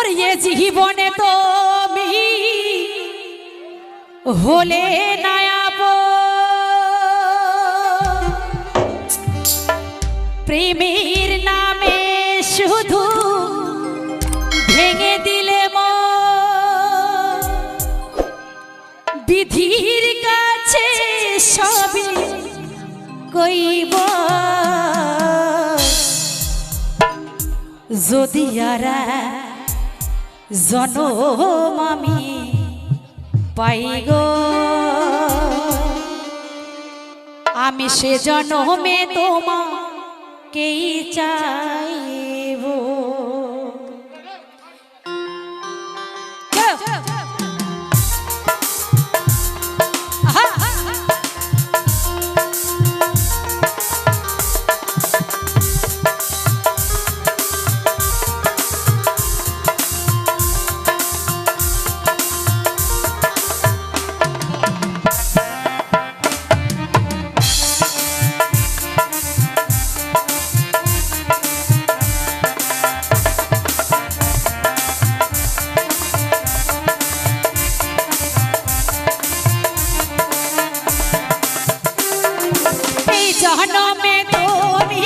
ওর এ জীবনে তুমি। হলে নায়াব প্রেমের নামে শুধু ভেঙে দিলে। বিধির কাছে সবই কইব। যদি আরা জনম আমি পাই গো। আমি সে জনমে তোমাকেই চাইব জনমে তুমি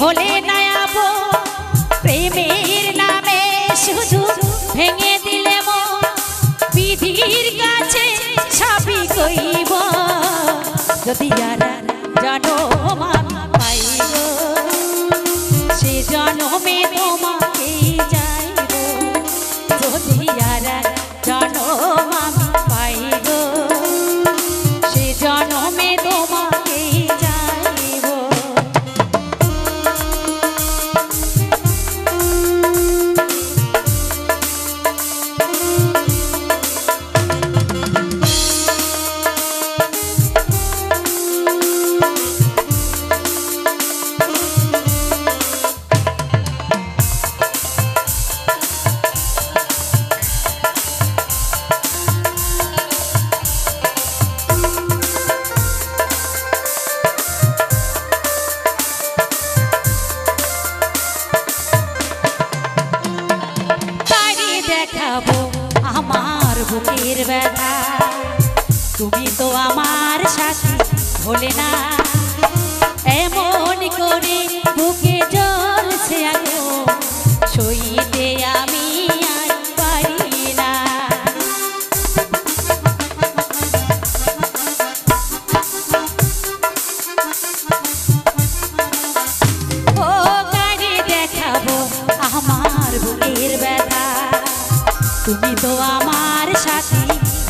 হলে নায়াব। প্রেমের নামে শুধু ভেঙে দিলে বিধির কাছে সবই কইব। যদি আর তুমি তো আমার সাথী হলে না। এমন করে বুকে জ্বলছে আগুন সইতে আমি আর না। ও দেখাবো আমার ব্যথা। তুমি তো আমার সাথী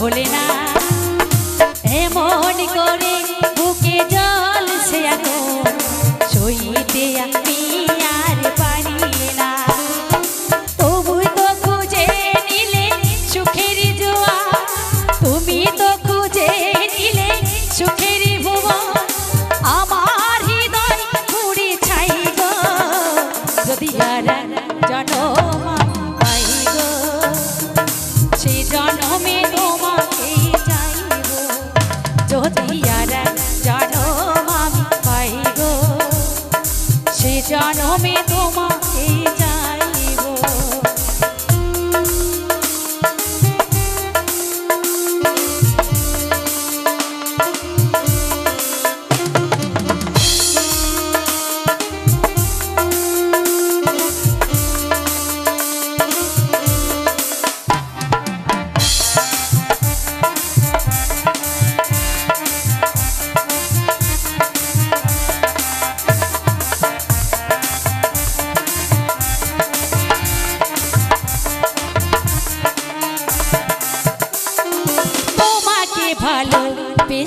হলে না। সইতে আমি আর পারি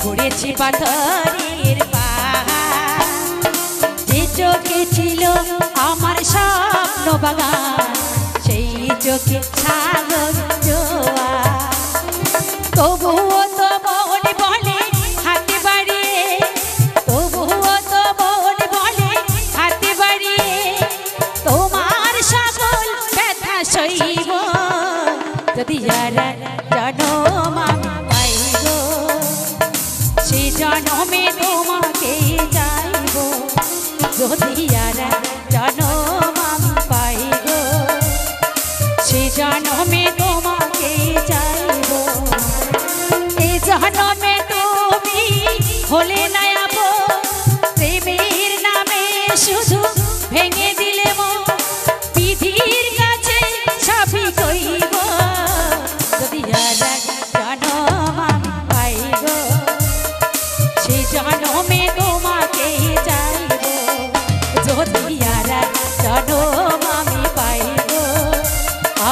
ঘুরেছি পাথরের যে চোখে ছিল আমার স্বপ্ন বাগান সেই চোখে ছাগল জোয়া তবুও যদি যারা জনম আমি পাইব সে জনমে তোমাকে চাইব। এ জনমে তুমি হলে নায়াব